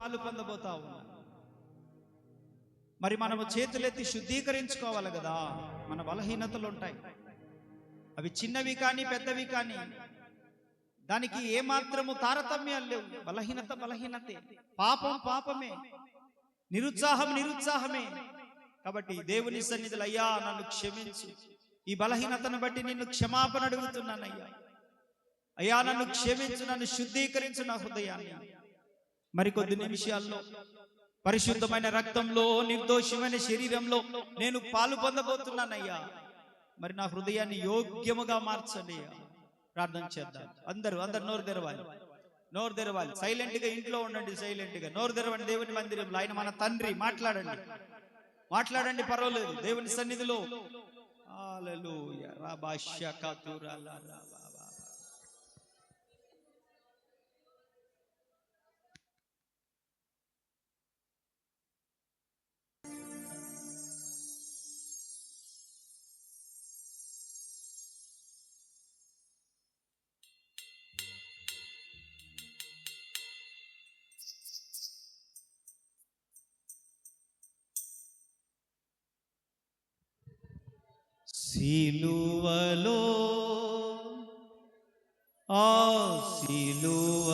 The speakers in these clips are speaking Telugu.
పాలు పొందబోతా ఉన్నా. మరి మనము చేతులెత్తి శుద్ధీకరించుకోవాలి కదా మన బలహీనతలు ఉంటాయి. అవి చిన్నవి కానీ పెద్దవి కానీ దానికి ఏమాత్రము తారతమ్యాలు లేవు. బలహీనత బలహీనతే. పాపం పాపమే. నిరుత్సాహం నిరుత్సాహమే. కాబట్టి దేవుని సన్నిధులు అయ్యా నన్ను క్షమించు. ఈ బలహీనతను బట్టి నిన్ను క్షమాపణ అడుగుతున్నానయ్యా. అయ్యా నన్ను క్షమించు నన్ను శుద్ధీకరించు నా హృదయాన్ని. మరికొద్ది నిమిషాల్లో పరిశుద్ధమైన రక్తంలో నిర్దోషమైన శరీరంలో నేను పాలు పొందబోతున్నానయ్యా. మరి నా హృదయాన్ని యోగ్యముగా మార్చండి ప్రార్థన చేద్దాం. అందరూ అందరు నోరు తెరవాలి. నోరు తెరవాలి. సైలెంట్గా ఇంట్లో ఉండండి సైలెంట్గా నోరు తెరవండి దేవుని మందిరంలో. ఆయన మన తండ్రి మాట్లాడండి. మాట్లాడండి పర్వాలేదు. దేవుని సన్నిధిలో. సిలువలో ఆ సిలువలో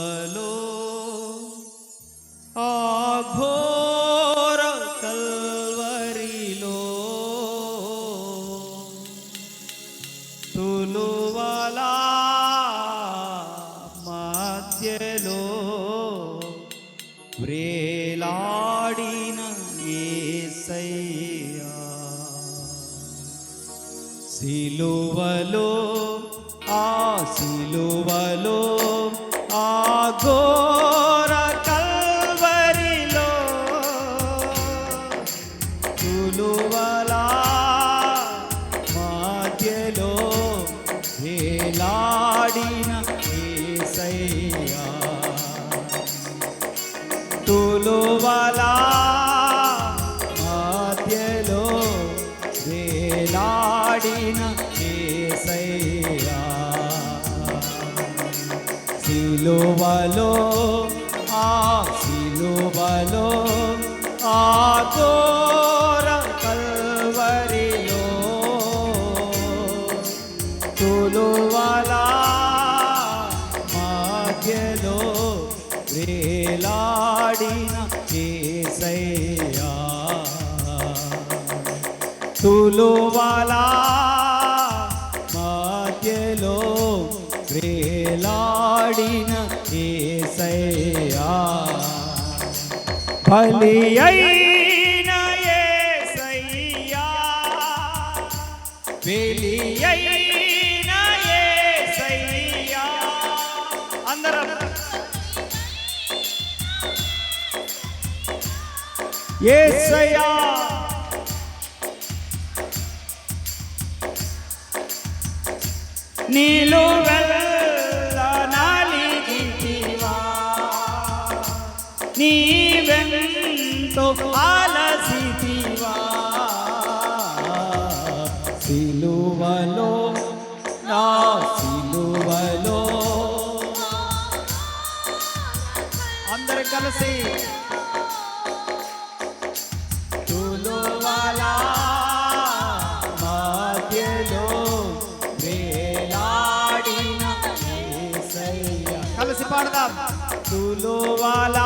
సిలువలో ఆ సిలువలో ఆ ఘోర కల్వరిలో తులువలా మధ్యలో వేలాడిన ఏసయ్యా తులువలా వేలాడిన ఏసయ్యా. బలి అయిన ఏసయ్యా. బలి అయిన ఏసయ్యా. అందరం. ఏసయ్యా. నీలు వెళ్ళ సో ఆలసితివా సిలువలో నా సిలువలో. అందరు కలిసి కలిసి పాడదాం. తులువలా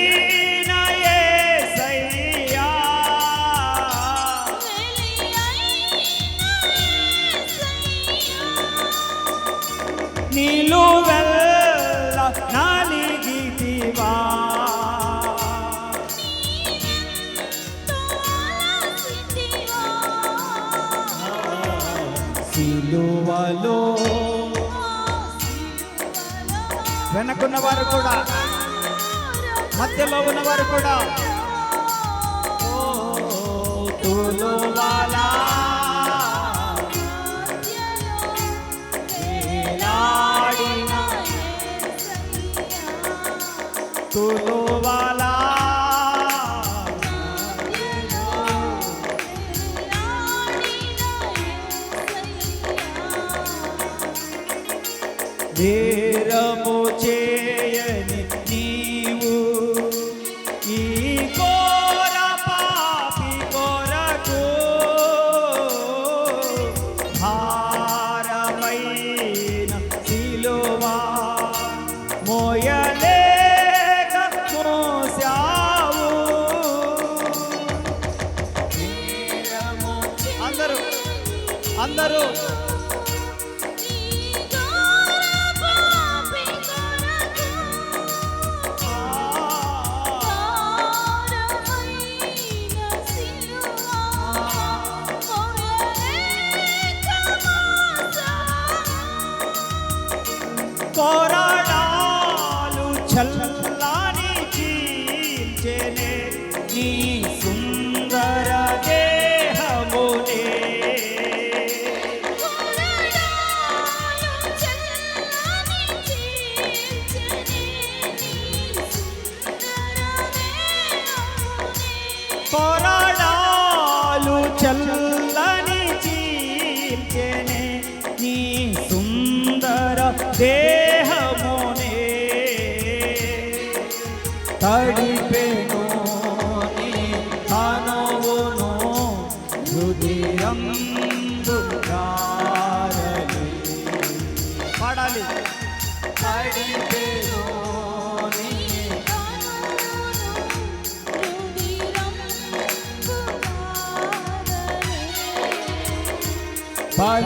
వెనకున్న వారు కూడా మధ్యలో ఉన్నవారు కూడా. తులువాల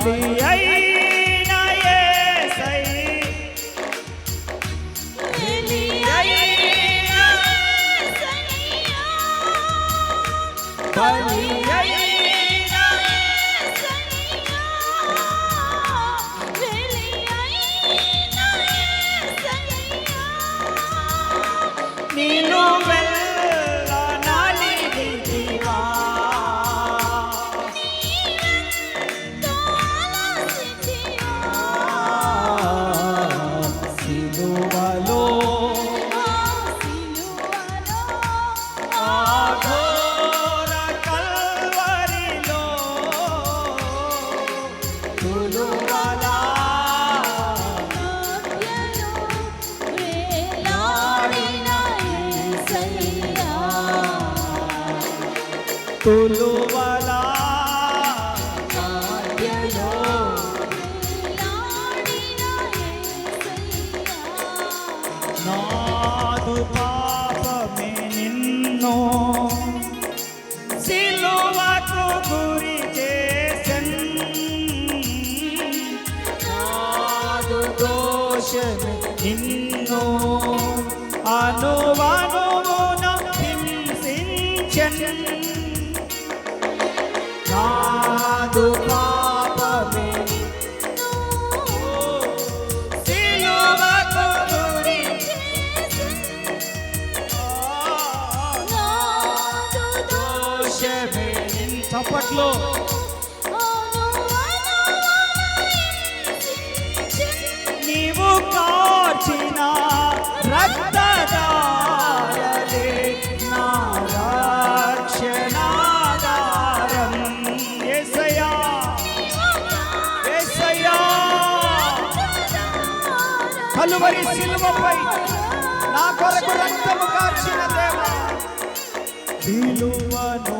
E Aí. లో నీవు కాచిన నా కలువరి నా కొరకు రక్తము కాచిన దేవా. విలువనో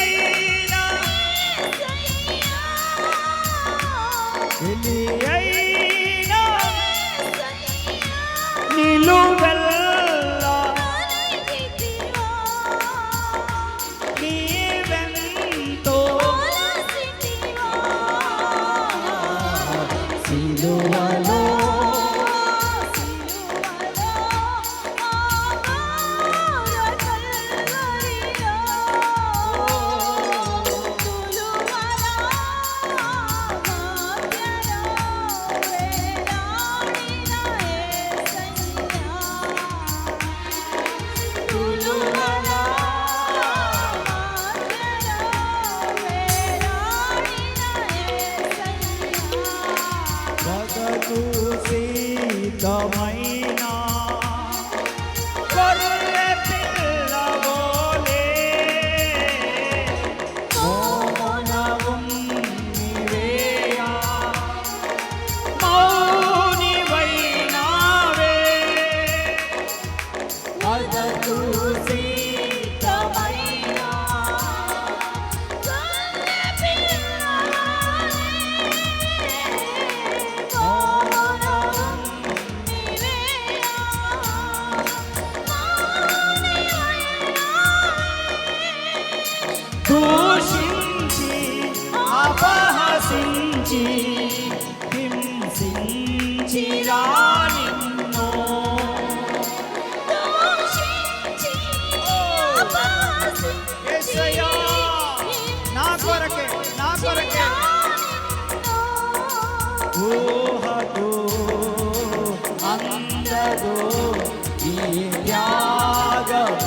హింసించి హింసించిరా ఊహకు అందదో ఈ యాగం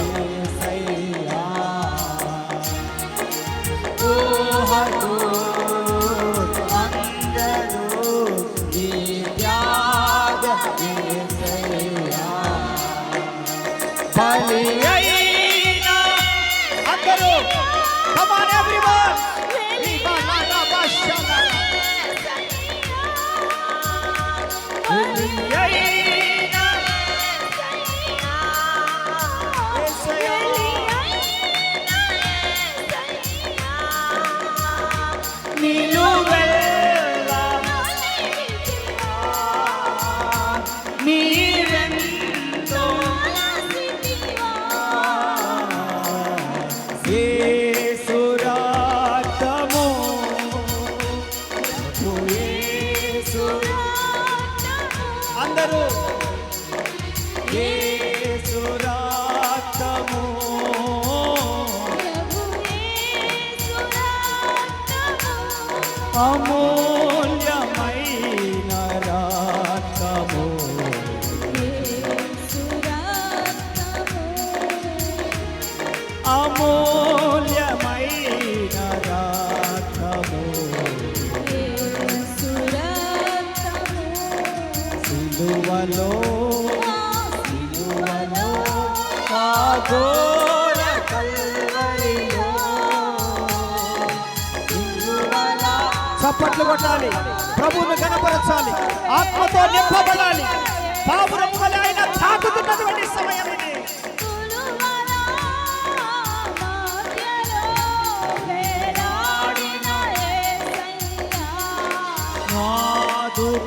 amor. పడగొట్టాలి ప్రభువును కనపరచాలి. ఆత్మతో నింపబడాలి. పావురము సమయం ఇది.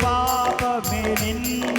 పాపమే నిన్ను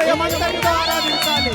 భగవంతుని ఆరాధించాలి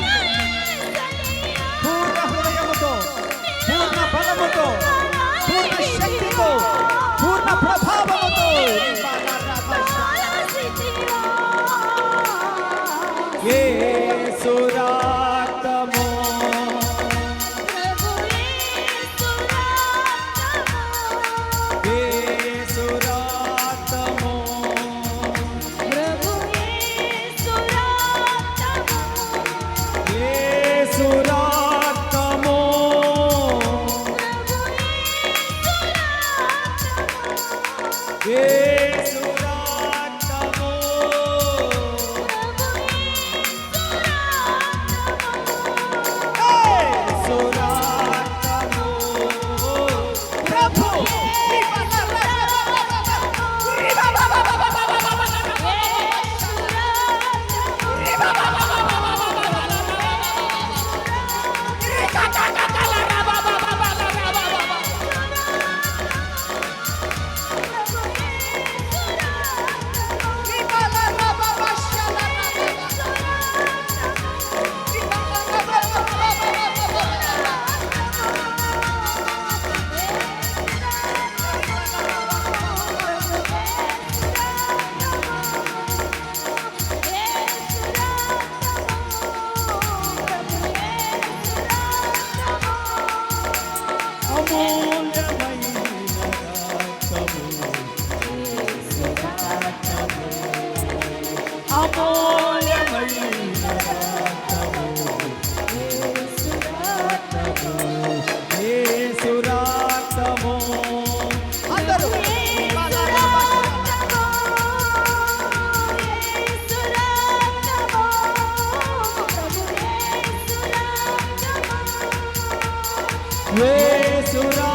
వేసురాటమో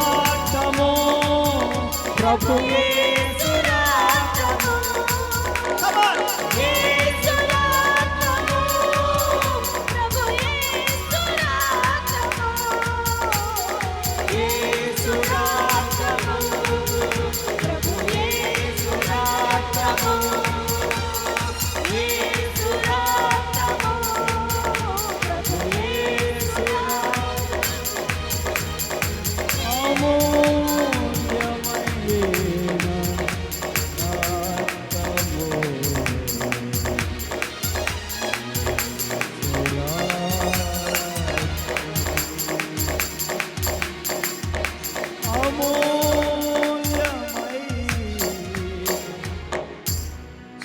ప్రభువే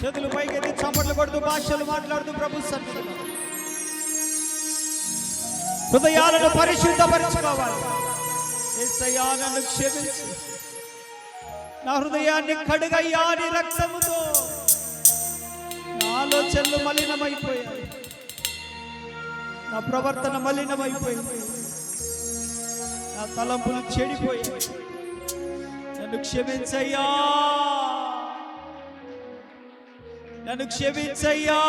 చేతులు పైకెత్తి చప్పట్లు కొడుతూ భాషలు మాట్లాడుతూ ప్రభు సన్నిధిలో హృదయాలను పరిశుద్ధపరచుకోవాలి. నన్ను క్షమించు. నా హృదయాన్ని కడుగయ్యా నీ రక్తముతో. నా ఆలోచనలు మలినమైపోయాయి. నా ప్రవర్తన మలినమైపోయింది. తలంపులు చెడిపోయాయి నన్ను క్షమించయ్యా. నన్ను క్షమించయ్యా.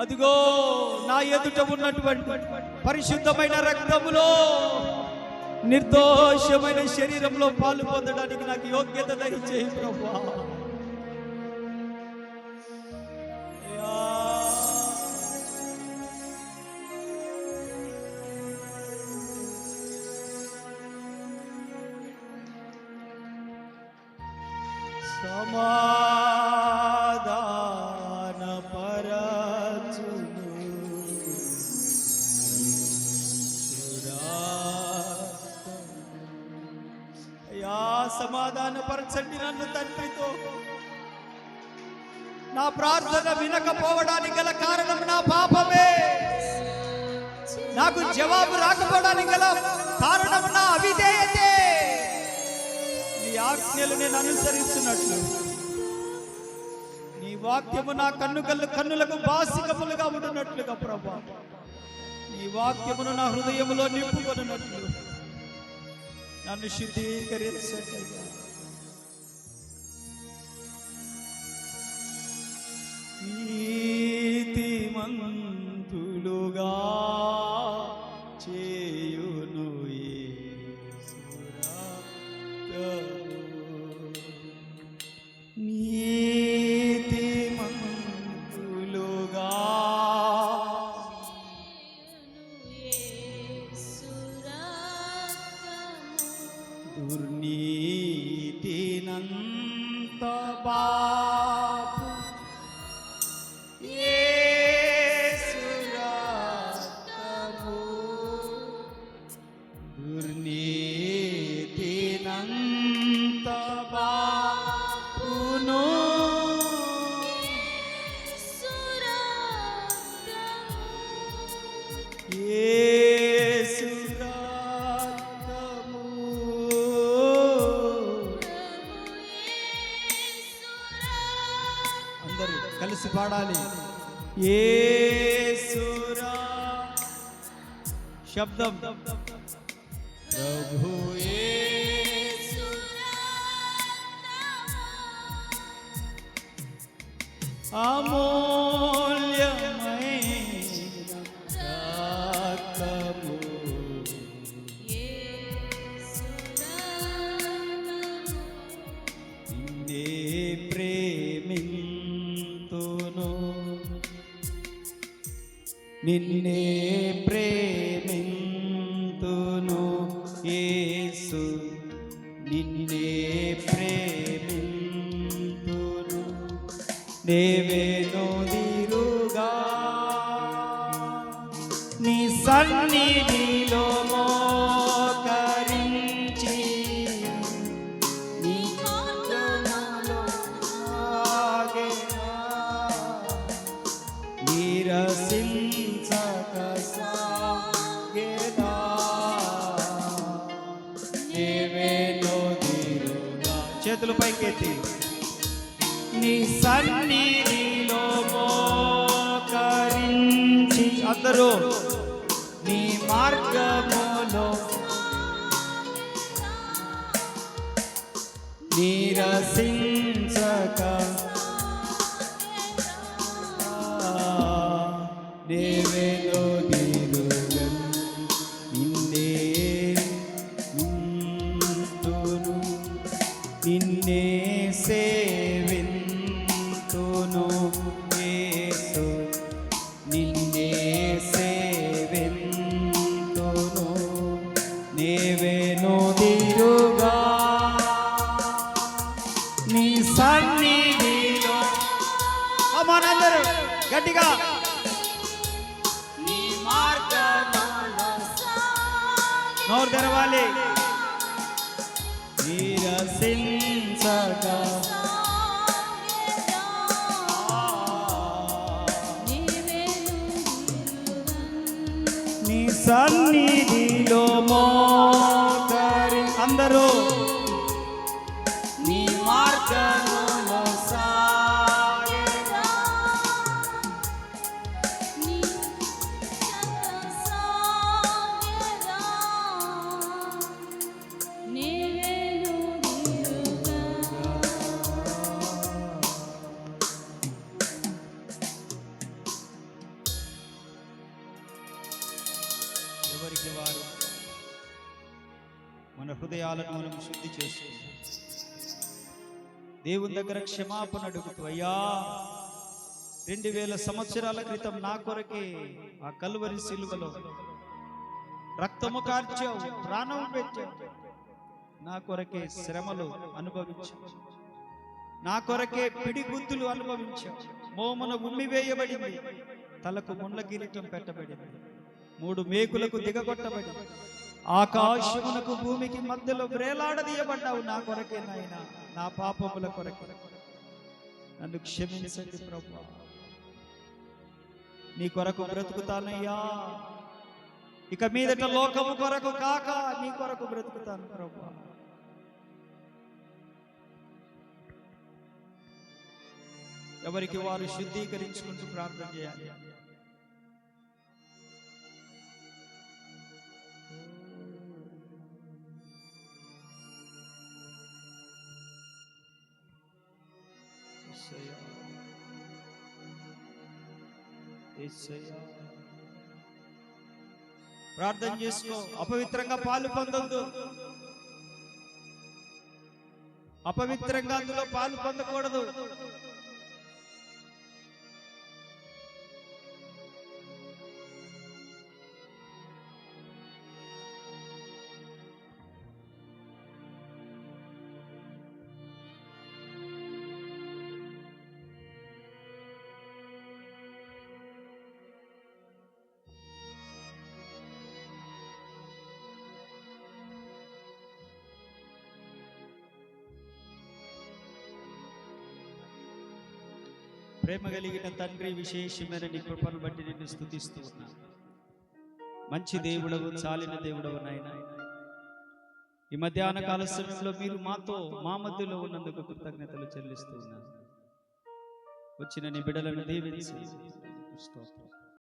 అదిగో నా ఎదుట ఉన్నటువంటి పరిశుద్ధమైన రక్తములో నిర్దోషమైన శరీరంలో పాలు పొందడానికి నాకు యోగ్యత దయచేయి ప్రభా. నేను అనుసరించినట్లు. నీ వాక్యము నా కన్ను కళ్ళు కన్నులకు బాసికములుగా ఉండునట్లుగా ప్రభా. నీ వాక్యమును నా హృదయములో నింపుకొనున్నట్లు. నన్ను శుద్ధీకరించండి. నీతిమంతులుగా పాడాలి యేసురా శబ్దం నిన్నే చేతులు నీ సన్నిధిలో మోకరించి అందరూ నీ మార్గము నేవేను దిరుగా నీ సన్నిధిలో. మనందరూ గట్టిగా. నోరు తెరవాలి. హృదయాలను మనం శుద్ధి చేసుకుంటాం దేవుని దగ్గర క్షమాపణ అడుగుతూ అయ్యా రెండు వేల సంవత్సరాల క్రితం నా కొరకే ఆ కలువరి సిలువలో రక్తము కార్చావు ప్రాణం పెట్టావు. నా కొరకే శ్రమలు అనుభవించావు. నా కొరకే పిడిగుద్దులు అనుభవించావు. మోమున ఉమ్మివేయబడింది. తలకు ముండ్ల కిరీటం పెట్టబడింది. మూడు మేకులకు దిగగొట్టబడింది. ఆకాశమునకు భూమికి మధ్యలో వేలాడదీయబడ్డావు నా కొరకే నాయన నా పాపముల కొరకు. నన్ను క్షమించండి ప్రభు. నీ కొరకు బ్రతుకుతానయ్యా. ఇక మీదట లోకము కొరకు కాక నీ కొరకు బ్రతుకుతాను ప్రభు. ఎవరికి వారు శుద్ధీకరించుకుంటూ ప్రార్థన చేయాలి. ప్రార్థన చేసుకో అపవిత్రంగా పాలు పొందొద్దు అపవిత్రంగా అందులో పాలు పొందకూడదు ప్రేమ కలిగిన తండ్రి విశేషమైన నీ కృపను బట్టి నిన్ను స్థుతిస్తూ ఉన్నాను మంచి దేవుడవు చాలిన దేవుడవు నాయన. ఈ మధ్యాహ్న కాల సమయంలో మీరు మాతో మా మధ్యలో ఉన్నందుకు కృతజ్ఞతలు చెల్లిస్తూ ఉన్నాను వచ్చిన నీ బిడలను దీవించి. స్తోత్రం.